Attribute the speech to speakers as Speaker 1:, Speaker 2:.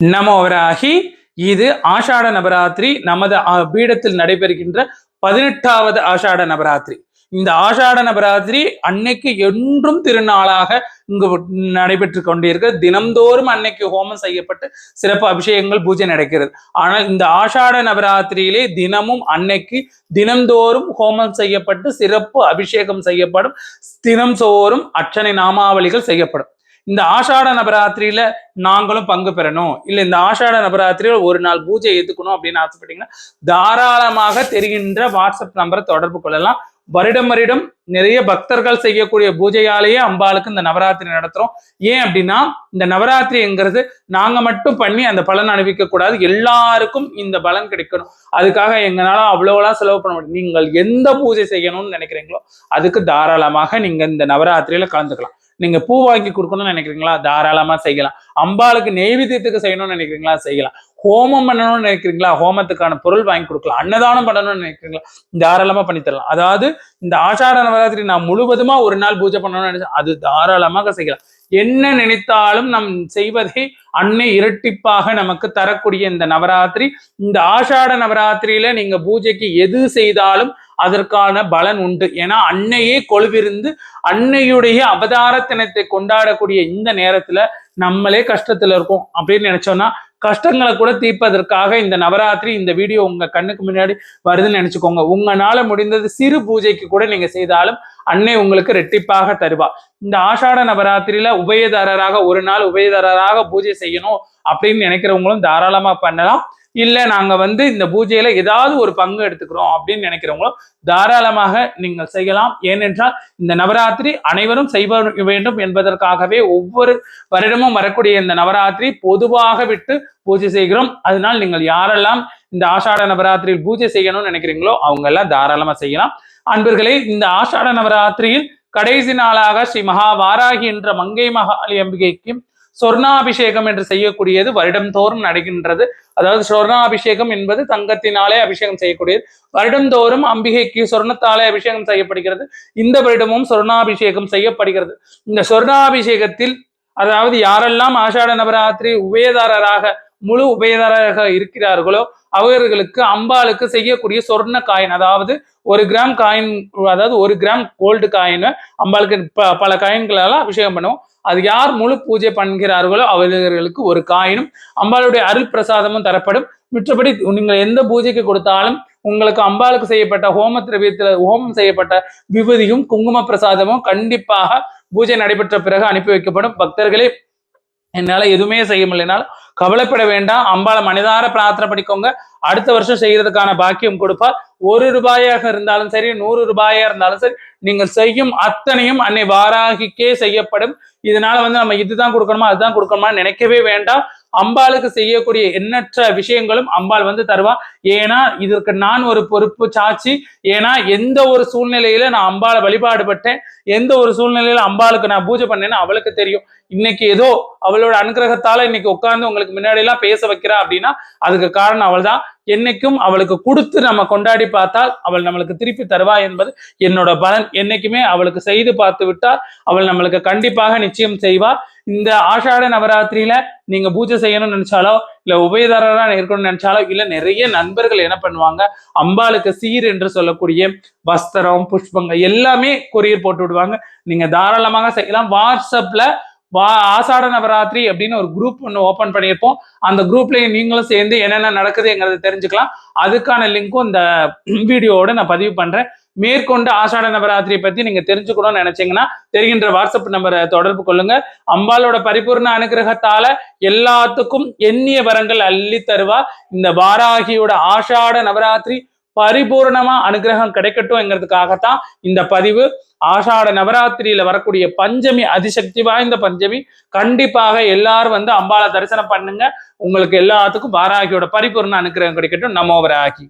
Speaker 1: நமோராகி இது ஆஷாட நவராத்திரி. நமது பீடத்தில் நடைபெறுகின்ற பதினெட்டாவது ஆஷாட நவராத்திரி. இந்த ஆஷாட நவராத்திரி அன்னைக்கு என்றும் திருநாளாக இங்கு நடைபெற்று கொண்டிருக்க தினம்தோறும் அன்னைக்கு ஹோமம் செய்யப்பட்டு சிறப்பு அபிஷேகங்கள் பூஜை நடக்கிறது. ஆனால் இந்த ஆஷாட நவராத்திரியிலே தினமும் அன்னைக்கு தினம்தோறும் ஹோமம் செய்யப்பட்டு சிறப்பு அபிஷேகம் செய்யப்படும். தினம்தோறும் அர்ச்சனை நாமாவளிகள் செய்யப்படும். இந்த ஆஷாட நவராத்திரியில நாங்களும் பங்கு பெறணும். இல்ல இந்த ஆஷாட நவராத்திரியில் ஒரு நாள் பூஜை ஏத்துக்கணும் அப்படின்னு ஆசைப்பட்டீங்கன்னா தாராளமாக தெரிகின்ற வாட்ஸ்அப் நம்பரை தொடர்பு கொள்ளலாம். வருடம் வருடம் நிறைய பக்தர்கள் செய்யக்கூடிய பூஜையாலேயே அம்பாளுக்கு இந்த நவராத்திரி நடத்துறோம். ஏன் அப்படின்னா இந்த நவராத்திரிங்கிறது நாங்க மட்டும் பண்ணி அந்த பலன் அனுபவிக்க கூடாது. எல்லாருக்கும் இந்த பலன் கிடைக்கணும். அதுக்காக எங்களால அவ்வளோலாம் செலவு பண்ண முடியும். நீங்கள் எந்த பூஜை செய்யணும்னு நினைக்கிறீங்களோ அதுக்கு தாராளமாக நீங்க இந்த நவராத்திரியில கலந்துக்கலாம். நீங்க பூ வாங்கி கொடுக்கணும்னு நினைக்கிறீங்களா? தாராளமா செய்யலாம். அம்பாளுக்கு நெய்வேத்தியத்துக்கு செய்யணும்னு நினைக்கிறீங்களா? செய்யலாம். ஹோமம் பண்ணணும்னு நினைக்கிறீங்களா? ஹோமத்துக்கான பொருள் வாங்கி கொடுக்கலாம். அன்னதானம் பண்ணணும்னு நினைக்கிறீங்களா? தாராளமா பண்ணி தரலாம். அதாவது இந்த ஆஷாட நவராத்திரி நான் முழுவதுமா ஒரு நாள் பூஜை பண்ணணும்னு நினைச்சேன் அது தாராளமாக செய்யலாம். என்ன நினைத்தாலும் நம் செய்வதை அன்னை இரட்டிப்பாக நமக்கு தரக்கூடிய இந்த நவராத்திரி இந்த ஆஷாட நவராத்திரியில நீங்க பூஜைக்கு எது செய்தாலும் அதற்கான பலன் உண்டு. ஏன்னா அன்னையே கொழுவிருந்து அன்னையுடைய அவதார தினத்தை கொண்டாடக்கூடிய இந்த நேரத்துல நம்மளே கஷ்டத்துல இருக்கோம். அப்படின்னு நினைச்சோம்னா கஷ்டங்களை கூட தீர்ப்பதற்காக இந்த நவராத்திரி இந்த வீடியோ உங்க கண்ணுக்கு முன்னாடி வருதுன்னு நினைச்சுக்கோங்க. உங்களால முடிந்தது சிறு பூஜைக்கு கூட நீங்க செய்தாலும் அன்னை உங்களுக்கு ரெட்டிப்பாக தருவா. இந்த ஆஷாட நவராத்திரியில உபயதாரராக ஒரு நாள் உபயதாரராக பூஜை செய்யணும் அப்படின்னு நினைக்கிறவங்களும் தாராளமா பண்ணலாம். இல்லை நாங்கள் வந்து இந்த பூஜையில் ஏதாவது ஒரு பங்கு எடுத்துக்கிறோம் அப்படின்னு நினைக்கிறவங்களோ தாராளமாக நீங்கள் செய்யலாம். ஏனென்றால் இந்த நவராத்திரி அனைவரும் செய்ய வேண்டும் என்பதற்காகவே ஒவ்வொரு வருடமும் வரக்கூடிய இந்த நவராத்திரி பொதுவாக விட்டு பூஜை செய்கிறோம். அதனால் நீங்கள் யாரெல்லாம் இந்த ஆஷாட நவராத்திரியில் பூஜை செய்யணும்னு நினைக்கிறீங்களோ அவங்க எல்லாம் தாராளமாக செய்யலாம். அன்பர்களே இந்த ஆஷாட நவராத்திரியில் கடைசி நாளாக ஸ்ரீ மகா வாராகி என்ற மங்கை மகாளி அம்பிகைக்கு சொர்ணாபிஷேகம் என்று செய்யக்கூடியது வருடம்தோறும் நடக்கின்றது. அதாவது சொர்ணாபிஷேகம் என்பது தங்கத்தினாலே அபிஷேகம் செய்யக்கூடியது. வருடம்தோறும் அம்பிகைக்கு சொர்ணத்தாலே அபிஷேகம் செய்யப்படுகிறது. இந்த வருடமும் சொர்ணாபிஷேகம் செய்யப்படுகிறது. இந்த சொர்ணாபிஷேகத்தில் அதாவது யாரெல்லாம் ஆஷாட நவராத்திரி உபயதாரராக முழு உபயதாரராக இருக்கிறார்களோ அவர்களுக்கு அம்பாளுக்கு செய்யக்கூடிய சொர்ண காயின் அதாவது ஒரு கிராம் காயின் அதாவது ஒரு கிராம் கோல்டு காயினை அம்பாளுக்கு ப- பல காயின்களால அபிஷேகம் பண்ணுவோம். அது யார் முழு பூஜை பண்ணுகிறார்களோ அவர்களுக்கு ஒரு காயினும் அம்பாளுடைய அருள் பிரசாதமும் தரப்படும். மற்றபடி நீங்கள் எந்த பூஜைக்கு கொடுத்தாலும் உங்களுக்கு அம்பாளுக்கு செய்யப்பட்ட ஹோம திரவியத்தில் ஹோமம் செய்யப்பட்ட விபதியும் குங்கும பிரசாதமும் கண்டிப்பாக பூஜை நடைபெற்ற பிறகு அனுப்பி வைக்கப்படும். பக்தர்களே என்னால எதுவுமே செய்ய முடியலனாலும் கவலைப்பட வேண்டாம். அம்பாளை மனிதார பிரார்த்தனை பண்ணிக்கோங்க. அடுத்த வருஷம் செய்யறதுக்கான பாக்கியம் கொடுப்பார் ஒரு ரூபாயாக இருந்தாலும் சரி நூறு ரூபாயா இருந்தாலும் சரி நீங்கள் செய்யும் அத்தனையும் அன்னை வாராகிக்கே செய்யப்படும். இதனால வந்து நம்ம இதுதான் கொடுக்கணுமா அதுதான் கொடுக்கணுமா நினைக்கவே வேண்டாம். அம்பாளுக்கு செய்யக்கூடிய எண்ணற்ற விஷயங்களும் அம்பாள் வந்து தருவா. ஏன்னா இதற்கு நான் ஒரு பொறுப்பு சாட்சி. ஏன்னா எந்த ஒரு சூழ்நிலையில நான் அம்பாளை வழிபாடுபட்டேன் எந்த ஒரு சூழ்நிலையில அம்பாளுக்கு நான் பூஜை பண்ணேன்னு அவளுக்கு தெரியும். இன்னைக்கு ஏதோ அவளோட அனுகிரகத்தால இன்னைக்கு உட்கார்ந்து உங்களுக்கு முன்னாடி எல்லாம் பேச வைக்கிறா அப்படின்னா அதுக்கு காரணம் அவள் தான் என்னைக்கும் அவளுக்கு கொடுத்து நம்ம கொண்டாடி பார்த்தால் அவள் நம்மளுக்கு திருப்பி தருவா என்பது என்னோட பலன். என்னைக்குமே அவளுக்கு செய்து பார்த்து விட்டால் அவள் நம்மளுக்கு கண்டிப்பாக நிச்சயம் செய்வா. இந்த ஆஷாட நவராத்திரியில நீங்க பூஜை செய்யணும்னு நினைச்சாலோ இல்ல உபயதாரரா இருக்கணும்னு நினைச்சாலோ இல்ல நிறைய நண்பர்கள் என்ன பண்ணுவாங்க? அம்பாளுக்கு சீர் என்று சொல்லக்கூடிய வஸ்திரம் புஷ்பங்கள் எல்லாமே கொரியர் போட்டு விடுவாங்க. நீங்க தாராளமாக செய்யலாம். வாட்ஸ்அப்ல வா ஆசாட நவராத்திரி அப்படின்னு ஒரு குரூப் ஒன்று ஓப்பன் பண்ணியிருப்போம். அந்த குரூப்ல நீங்களும் சேர்ந்து என்னென்ன நடக்குதுங்கிறத தெரிஞ்சுக்கலாம். அதுக்கான லிங்க்கும் இந்த வீடியோவோட நான் பதிவு பண்றேன். மேற்கொண்டு ஆஷாட நவராத்திரியை பத்தி நீங்க தெரிஞ்சுக்கணும்னு நினைச்சீங்கன்னா தெரிகின்ற வாட்ஸ்அப் நம்பரை தொடர்பு கொள்ளுங்க. அம்பாளோட பரிபூர்ண அனுகிரகத்தால எல்லாத்துக்கும் எண்ணிய வரங்கள் அள்ளி தருவா. இந்த வாராகியோட ஆஷாட நவராத்திரி பரிபூர்ணமா அனுகிரகம் கிடைக்கட்டும்ங்கிறதுக்காகத்தான் இந்த பதிவு. ஆஷாட நவராத்திரியில வரக்கூடிய பஞ்சமி அதிசக்தி வாய்ந்த பஞ்சமி கண்டிப்பாக எல்லாரும் வந்து அம்பாளை தரிசனம் பண்ணுங்க. உங்களுக்கு எல்லாத்துக்கும் வாராகியோட பரிபூர்ண அனுகிரகம் கிடைக்கட்டும். நமோவராகி